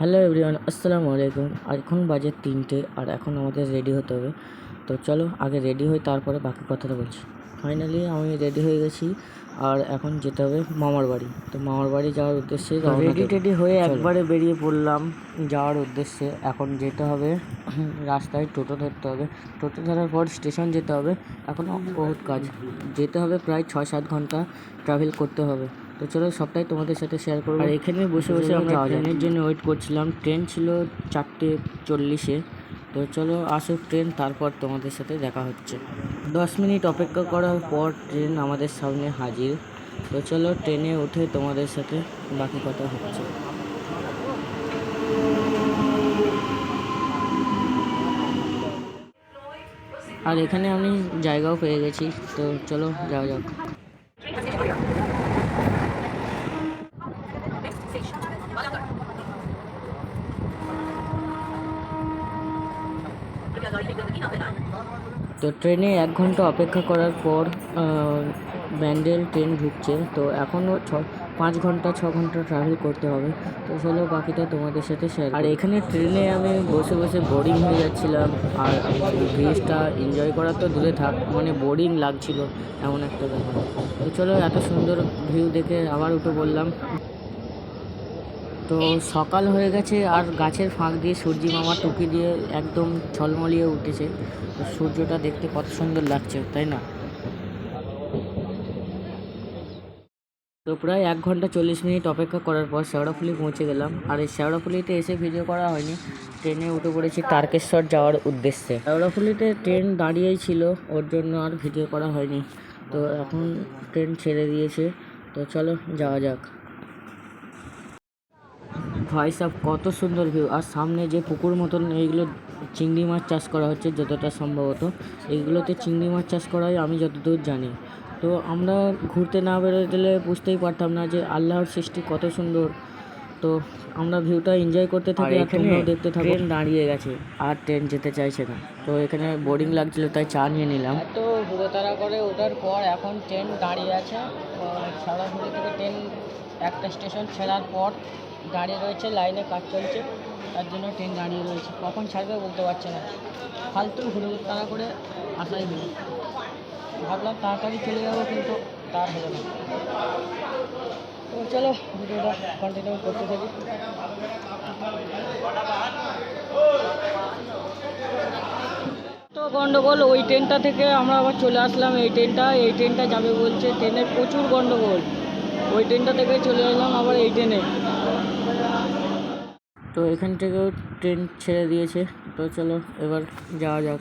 Hello everyone আসসালামু আলাইকুম। আর এখন বাজে তিনটে আর এখন আমাদের রেডি হতে হবে। তো চলো আগে রেডি হই তারপরে বাকি কথাটা বলছি। ফাইনালি আমি রেডি হয়ে গেছি আর এখন যেতে হবে মামার বাড়ি। তো মামার বাড়ি যাওয়ার উদ্দেশ্যে রেডি টেডি হয়ে একবারে বেরিয়ে পড়লাম যাওয়ার উদ্দেশ্যে। এখন যেতে হবে রাস্তায় টোটো ধরতে হবে। টোটো ধরার পর স্টেশন যেতে হবে। এখনও বহুত কাজ। যেতে হবে প্রায় ছয় সাত ঘণ্টা ট্রাভেল করতে হবে। তো চলো সবটাই তোমাদের সাথে শেয়ার করব। আর এখানে বসে বসে আমরা ট্রেনের জন্য ওয়েট করছিলাম। ট্রেন ছিল চারটে চল্লিশে। তো চলো আসুক ট্রেন তারপর তোমাদের সাথে দেখা হচ্ছে। দশ মিনিট অপেক্ষা করার পর ট্রেন আমাদের সামনে হাজির। তো চলো ট্রেনে উঠে তোমাদের সাথে বাকি কথা হচ্ছে। আর এখানে আমি জায়গাও পেয়ে গেছি। তো চলো যাওয়া যাক। তো ট্রেনে এক ঘণ্টা অপেক্ষা করার পর ব্যান্ডেল ট্রেন ঢুকছে। তো এখনও ছ, পাঁচ ঘণ্টা, ছ ঘণ্টা ট্রাভেল করতে হবে। তো চলো বাকিটা তোমাদের সাথে শেয়ার আর এখানে ট্রেনে আমি বসে বসে বোরিং হয়ে যাচ্ছিলাম। আর ব্রিজটা এনজয় করা তো দূরে থাক মানে বোরিং লাগছিল, এমন একটা ব্যাপার। তো চলো এত সুন্দর ভিউ দেখে আবার উঠে বললাম তো সকাল হয়ে গেছে আর গাছের ফাঁক দিয়ে সূর্যি মামা টুকি দিয়ে একদম ছলমলিয়ে উঠেছে। তো সূর্যটা দেখতে কত সুন্দর লাগছে, তাই না? তো প্রায় এক ঘণ্টা চল্লিশ মিনিট অপেক্ষা করার পর শেওড়াফুলি পৌঁছে গেলাম। আর এই শেওড়াফুলিতে এসে ভিডিও করা হয়নি। ট্রেনে উঠে পড়েছি তারকেশ্বর যাওয়ার উদ্দেশ্যে। শেওড়াফুলিতে ট্রেন দাঁড়িয়েই ছিল, ওর জন্য আর ভিডিও করা হয়নি। তো এখন ট্রেন ছেড়ে দিয়েছে। তো চলো যাওয়া যাক। ভাই সাহ কত সুন্দর ভিউ আর সামনে যে পুকুর মতন এইগুলো চিংড়ি মাছ চাষ করা হচ্ছে যতটা সম্ভবত। এইগুলোতে চিংড়ি মাছ চাষ করা হয় আমি যতদূর জানি। তো আমরা ঘুরতে না বেরোতে গেলে বুঝতেই পারতাম না যে আল্লাহর সৃষ্টি কত সুন্দর। তো আমরা ভিউটা এনজয় করতে থাকি আর তোমরাও দেখতে থাকো। ট্রেন দাঁড়িয়ে গেছে আর ট্রেন যেতে চাইছে না। তো এখানে বোরিং লাগছিল তাই চা নিয়ে নিলাম। তো ঘুরোতারা করে ওঠার পর এখন ট্রেন দাঁড়িয়ে আছে। সারাপুরি থেকে ট্রেন একটা স্টেশন ছেড়ার পর দাঁড়িয়ে রয়েছে, লাইনে কাজ চলছে, তার জন্য ট্রেন দাঁড়িয়ে রয়েছে। কখন ছাড়বে বলতে পারছে না। ফালতু ঘুরে তাড়া করে আসাই হলো। ভাবলাম তাড়াতাড়ি চলে যাব, কিন্তু তার হলো না। তো চলো, ভিডিওটা কন্টিনিউ করতে থাকি। তো গন্ডগোল, ওই ট্রেনটা থেকে আমরা আবার চলে আসলাম। এই ট্রেনটা এই ট্রেনটা যাবে বলছে। ট্রেনের প্রচুর গন্ডগোল। ওই ট্রেনটা থেকে চলে এলাম, আবার এই ট্রেনে তো এখান থেকেও ট্রেন ছেড়ে দিয়েছে। তো চলো, এবার যাওয়া যাক।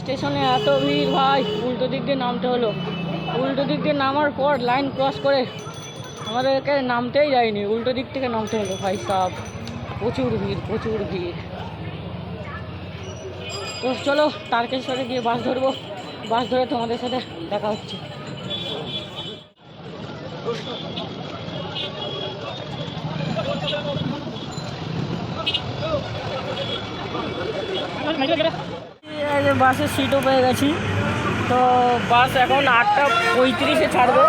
স্টেশনে এত ভিড়, ভাই। উল্টো দিক দিয়ে নামতে হলো। উল্টো দিক দিয়ে নামার পর লাইন ক্রস করে আমাদেরকে নামতেই যায়নি। উল্টো দিক থেকে নামতে হলো, ভাই সাহ প্রচুর ভিড় প্রচুর ভিড়। তো চলো তারকেশ্বরে গিয়ে বাস ধরবো। বাস ধরে তোমাদের সাথে দেখা হচ্ছে। বাসের সিটও পেয়ে গেছি। তো বাস এখন আটটা পঁয়ত্রিশে ছাড়বে।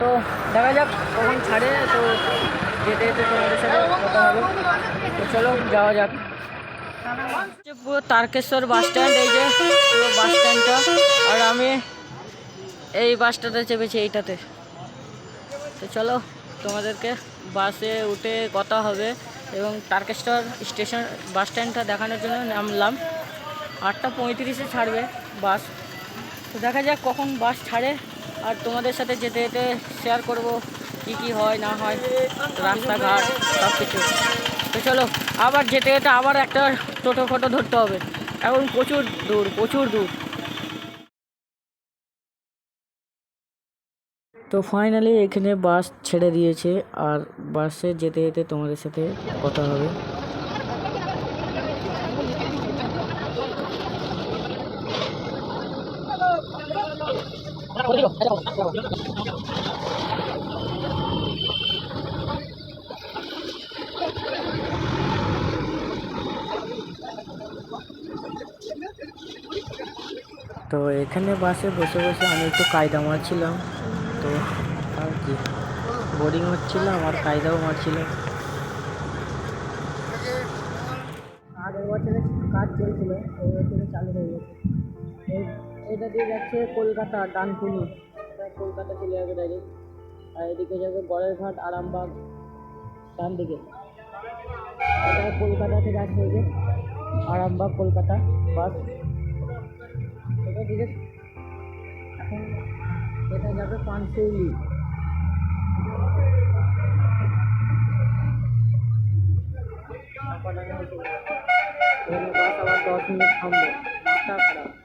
তো দেখা যাক কখন ছাড়ে, তো যেতে যেতে তোমাদের সাথে কথা হবে। তো চলো, যাওয়া যাক। পুরো তারকেশ্বর বাস স্ট্যান্ড এই যে পুরো বাস স্ট্যান্ডটা আর আমি এই বাসটাতে চেপেছি এইটাতে। তো চলো, তোমাদেরকে বাসে উঠে কথা হবে এবং তারকেশ্বর স্টেশন বাস স্ট্যান্ডটা দেখানোর জন্য নামলাম। আটটা পঁয়ত্রিশে ছাড়বে বাস। তো দেখা যাক কখন বাস ছাড়ে। আর তোমাদের সাথে যেতে যেতে শেয়ার করব কি কি হয়, না হয়, রাস্তাঘাট সব কিছু তো চলো, আবার যেতে যেতে আবার একটা টোটো ফটো ধরতে হবে। এখন প্রচুর দূর প্রচুর দূর। তো ফাইনালি এখানে বাস ছেড়ে দিয়েছে। আর বাসে যেতে যেতে তোমাদের সাথে কথা হবে। তো এখানে বাসে বসে বসে আমি একটু কায়দা মারছিলাম। তো আর কি বোরিং হচ্ছিল, আমার কায়দাও মারছিল। আগের বছরে কাজ চলছিল এই বছরে চালু হয়ে গেছে। এটা দিয়ে যাচ্ছে কলকাতা ডানকুনি। কলকাতা চলে যাবে ডাইরেক্ট আর এদিকে যাবে গড়েরঘাট আরামবাগ ডান দিকে এটা কলকাতা থেকে যে, আরামবাগ, কলকাতা বাস। এটা দিকে এখন এটা যাবে পানশৈলি বাস আবার দশ মিনিট থামবে। মাথা খারাপ।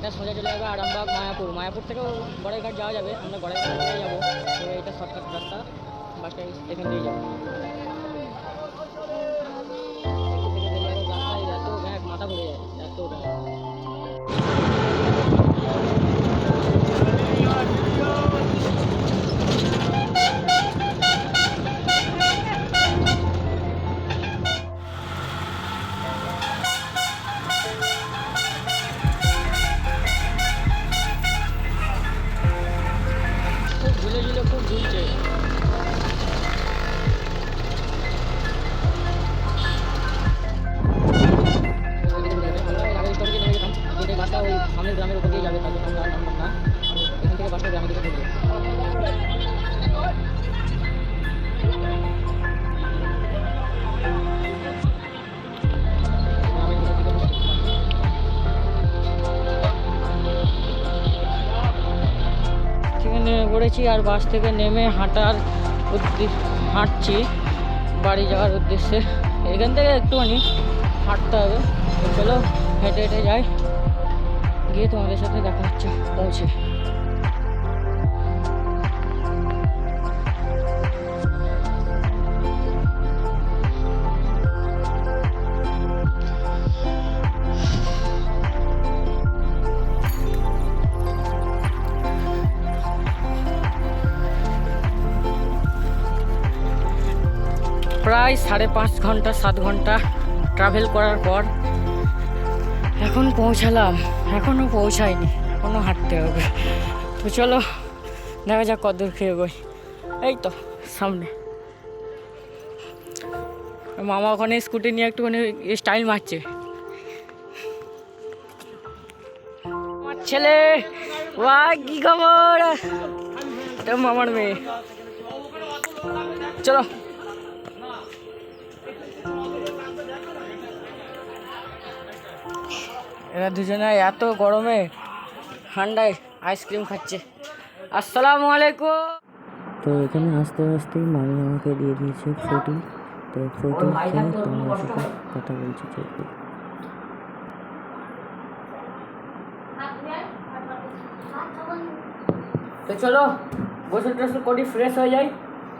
এটা সোজা চলে যাবে আরামবাগ, মায়াপুর। মায়াপুর থেকেও গড়াইঘাট যাওয়া যাবে। আমরা গড়াইঘাট থেকে যাব। তো এটা শর্টকাট রাস্তা। বাসটা এখান দিয়ে যাব। নেমে আর বাস থেকে নেমে হাঁটার উদ্দেশ্য হাঁটছি। বাড়ি যাওয়ার উদ্দেশ্যে। এখান থেকে একটুখানি হাঁটতে হবে। চলো হেঁটে হেঁটে যাই। গিয়ে তোমাদের সাথে দেখা হচ্ছে। পৌঁছে। প্রায় সাড়ে পাঁচ ঘণ্টা, সাত ঘণ্টা ট্রাভেল করার পর এখন পৌঁছালাম। এখনও পৌঁছায়নি এখনও হাঁটতে হবে। তো চলো, দেখা যাক কদূর খেয়ে গই এই তো, সামনে। মামা ওখানে স্কুটি নিয়ে একটুখানি স্টাইল মারছে। ছেলে, ওয়া, কি খবর? মামার মেয়ে। চলো। এরা দুজনে এত গরমে ঠান্ডায় আইসক্রিম খাচ্ছে। আসসালামু আলাইকুম। তো এখানে আস্তে আস্তে মামি আমাকে দিয়ে দিয়েছে ফ্রুটি তো ফ্রুটি খেয়ে তোমার সাথে কথা বলছি চলবে তো চলো গোসল টোসল করি ফ্রেশ হয়ে যাই।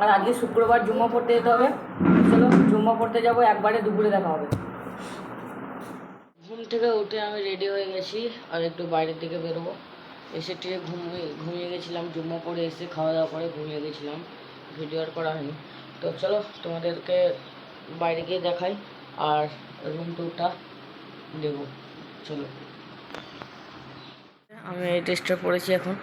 আর আজকে শুক্রবার জুম্মা পড়তে যেতে হবে। চলো জুম্মা পড়তে যাব একবারে দুপুরে দেখা হবে। থেকে উঠে আমি রেডি হয়ে গেছি, আর একটু বাইরের দিকে বেরোবো। এসে টিরে ঘুমিয়ে ঘুমিয়ে গেছিলাম, জুম্মা পড়ে এসে খাওয়া দাওয়া করে ঘুমিয়ে গেছিলাম। ভিডিও আর করা হয়নি। তো চলো, তোমাদেরকে বাইরে গিয়ে দেখাই, আর রুম টুরটা দেবো চলো। আমি এই ড্রেসটা পরেছি এখন।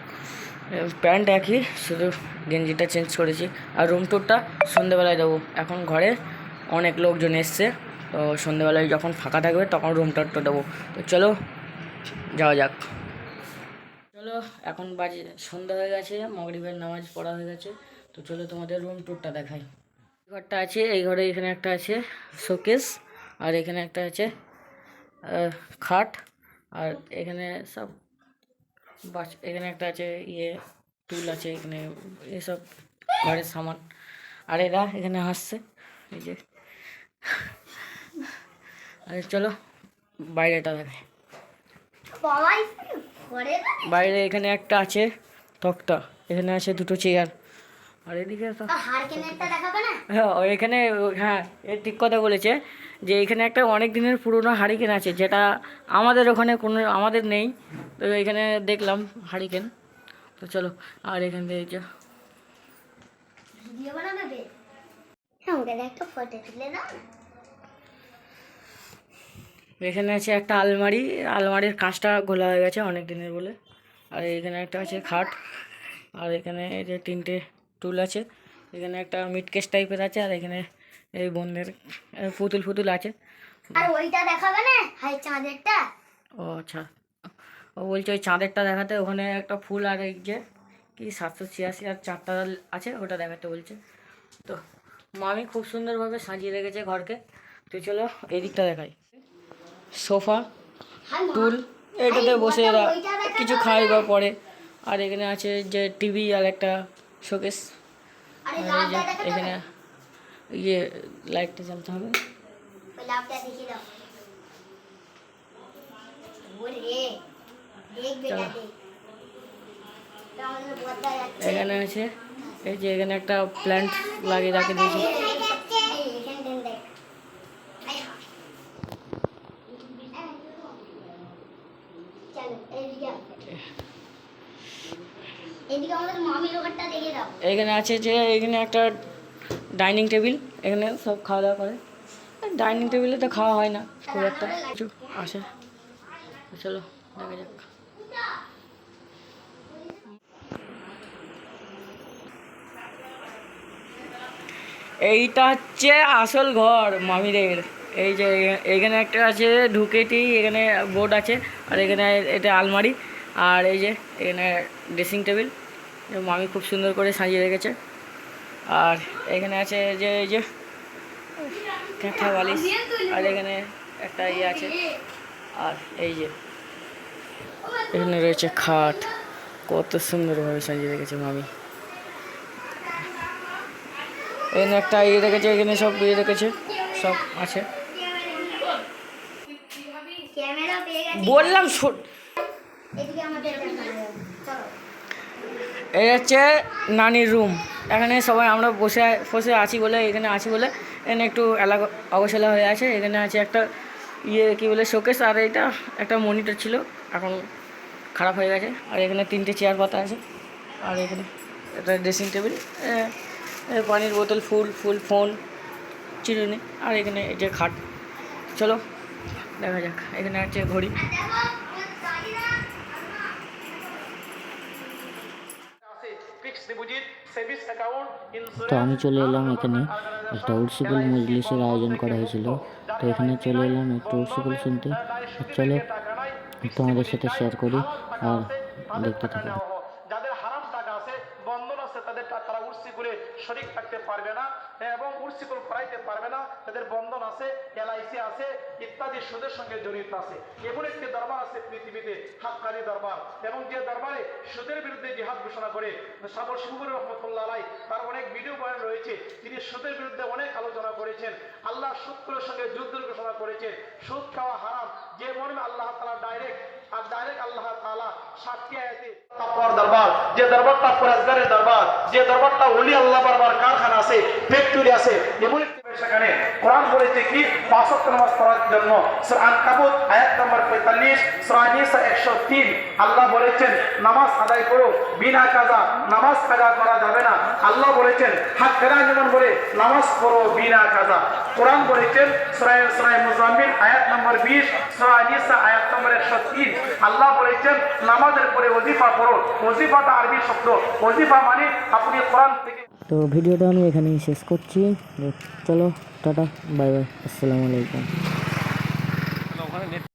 প্যান্ট একই, শুধু গেঞ্জিটা চেঞ্জ করেছি। আর রুম টুরটা সন্ধেবেলায় দেবো। এখন ঘরে অনেক লোকজন এসছে। তো সন্ধেবেলায় যখন ফাঁকা থাকবে তখন রুম টুরটা দেবো। তো চলো, যাওয়া যাক। চলো, এখন বাজে, সন্ধ্যা হয়ে গেছে, মগরিবের নামাজ পড়া হয়ে গেছে। তো চলো তোমাদের রুম টুরটা দেখাই। ঘরটা আছে, এই ঘরে এখানে একটা আছে শোকেস আর এখানে একটা আছে খাট, আর এখানে সব বাস, এখানে একটা আছে ইয়ে টুল আছে, এখানে এসব ঘরের সামান। আর এরা এখানে হাসছে, এই যে। আরে চলো বাইরেটা দেখে। বাইরে এখানে একটা আছে তক্তা। এখানে আছে দুটো চেয়ার আর এদিকে তো হারকেনেরটা দেখাবে না? হ্যাঁ এখানে হ্যাঁ এ ঠিক কথা বলেছে যে এখানে একটা অনেক দিনের পুরনো হারিকেন আছে যেটা আমাদের ওখানে কোনো আমাদের নেই। তো এখানে দেখলাম হারিকেন তো চলো আর এখান থেকে যা ভিডিও বানাবে বে? হ্যাঁ একটা ফটো তুলে দাও। না এখানে আছে একটা আলমারি আলমারির কাঁচটা ঘোলা হয়ে গেছে অনেক দিনের বলে। আর এখানে একটা আছে খাট আর এখানে এই যে তিনটে টুল আছে। এখানে একটা মিটকেস টাইপের আছে আর এখানে এই বন্ধের পুতুল ফুতুল আছে। আর ওইটা দেখাবে না? হাই চাঁদেরটা? ও আচ্ছা। ও বলছে ওই চাঁদেরটা দেখাতে ওখানে একটা ফুল আর এই যে কি সাতশো ছিয়াশি আর চারটা আছে ওটা দেখাতে বলছে। তো মামি খুব সুন্দরভাবে সাজিয়ে রেখেছে ঘরকে। তো চলো এই দিকটা দেখাই। সোফা টুল এটাতে বসে এরা কিছু খায় বা পরে আর এখানে আছে যে টিভি আর একটা শোকেস। এখানে ইয়ে লাইটটা জ্বালতে হবে। এখানে আছে এই যে এখানে একটা প্ল্যান্ট লাগিয়ে রাখে দিয়েছি এই, এখানে দেন দেখ এই হা। চলো এইদিকে আসো। এদিকে আমাদের মামির ওখানটা দেখে দাও এখানে আছে যে, এখানে একটা ডাইনিং টেবিল, এখানে সব খাওয়া দাওয়া করে। ডাইনিং টেবিলে তো খাওয়া হয় না, খুব একটা। কিছু আসে। চলো, দেখা যাক। এইটা হচ্ছে আসল ঘর মামিদের। এই যে এখানে একটা আছে ঢুকেটি এখানে বোর্ড আছে, আর এখানে এটা আলমারি, আর এই যে এখানে ড্রেসিং টেবিল মামি খুব সুন্দর করে সাজিয়ে রেখেছে। আর এখানে আছে যে এই যে কাঁথা বালিশ, আর এখানে একটা ইয়ে আছে, আর এই যে এখানে রয়েছে খাট, কত সুন্দরভাবে সাজিয়ে রেখেছে মামি। এখানে একটা ইয়ে রেখেছে, এখানে সব ইয়ে রেখেছে, সব আছে। ক্যামেরা পেয়ে গেছি। বললাম ছোট এদিকে আমাদের চলো। এই হচ্ছে নানির রুম এখানে সবাই আমরা বসে বসে আছি বলে এখানে আছি বলে এখানে একটু এলাকা অগোছালা হয়ে আছে। এখানে আছে একটা ইয়ে কী বলে শোকেস আর এটা একটা মনিটর ছিল। এখন খারাপ হয়ে গেছে। আর এখানে তিনটে চেয়ার পাতা আছে। আর এখানে একটা ড্রেসিং টেবিল পানির বোতল ফুল ফুল ফোন চিরুনি। আর এখানে এই যে খাট। চলো। দেখা যাক, এখানে আছে ঘড়ি। তো আমি চলে এলাম এখানে। একটা উর্সিকুল মজলিসের আয়োজন করা হয়েছিল। তো এখানে চলে এলাম একটু উর্সিকুল শুনতে। চলো তোমাদের সাথে শেয়ার করি আর দেখতে থাকো যাদের হারাম টাকা আছে বন্ধন আছে তাদের টা- তারা উর্সি করে শরিক থাকতে পারবে না হ্যাঁ, এবং উর্সি করে করাইতে পারবে না তাদের বন্ধন আছে এলআইসি আছে ইত্যাদি সুদের সঙ্গে জড়িত আছে। এমন একটি দরবার আছে পৃথিবীতে, হাক্কানি দরবার। এবং যে দরবারে সুদের বিরুদ্ধে জিহাদ ঘোষণা করে, সাবর শিবুর রহমতুল্লাহ আলাই তার অনেক ভিডিও বয়ান রয়েছে। তিনি সুদের বিরুদ্ধে অনেক আলোচনা করেছেন। আল্লাহ সুদ সঙ্গে যুদ্ধ ঘোষণা করেছেন। সুদ খাওয়া হারাম। যে মর্মে আল্লাহ তাআলা ডাইরেক্ট আর ডাইরেক্ট আল্লাহ তাআলা সাতটি আয়াতে তাকওয়ার দরবার, যে দরবারটা পরেজগারের দরবার, যে দরবারটা ওলি আল্লাহ বারবার কারখানা আছে ফ্যাক্টরি আছে, এমন সেখানে কোরআন বলেছে কি? পাঁচ ওয়াক্ত নামাজ পড়ার জন্য আনকাবুত, আয়াত নম্বর 45 সূরা নিসা 103 আল্লাহ বলেছেন, নামাজ আদায় করো, বিনা কাজা, নামাজ কাজা করা যাবে না। আল্লাহ বলেছেন, হাত ফেরা যেমন বলে নামাজ পড়ো বিনা কাজা। কোরআন বলেছেন আয়াত নম্বর 20 সূরা নিসা, আয়াত নম্বর 103 আল্লাহ বলেছেন, নামাজের পরে ওজিফা পড়ো। ওজিফাটা আরবি শব্দ। মানে আপনি কোরআন থেকে তো ভিডিওটা আমি এখানেই শেষ করছি। চলো টাটা বাই বাই আসসালামু আলাইকুম।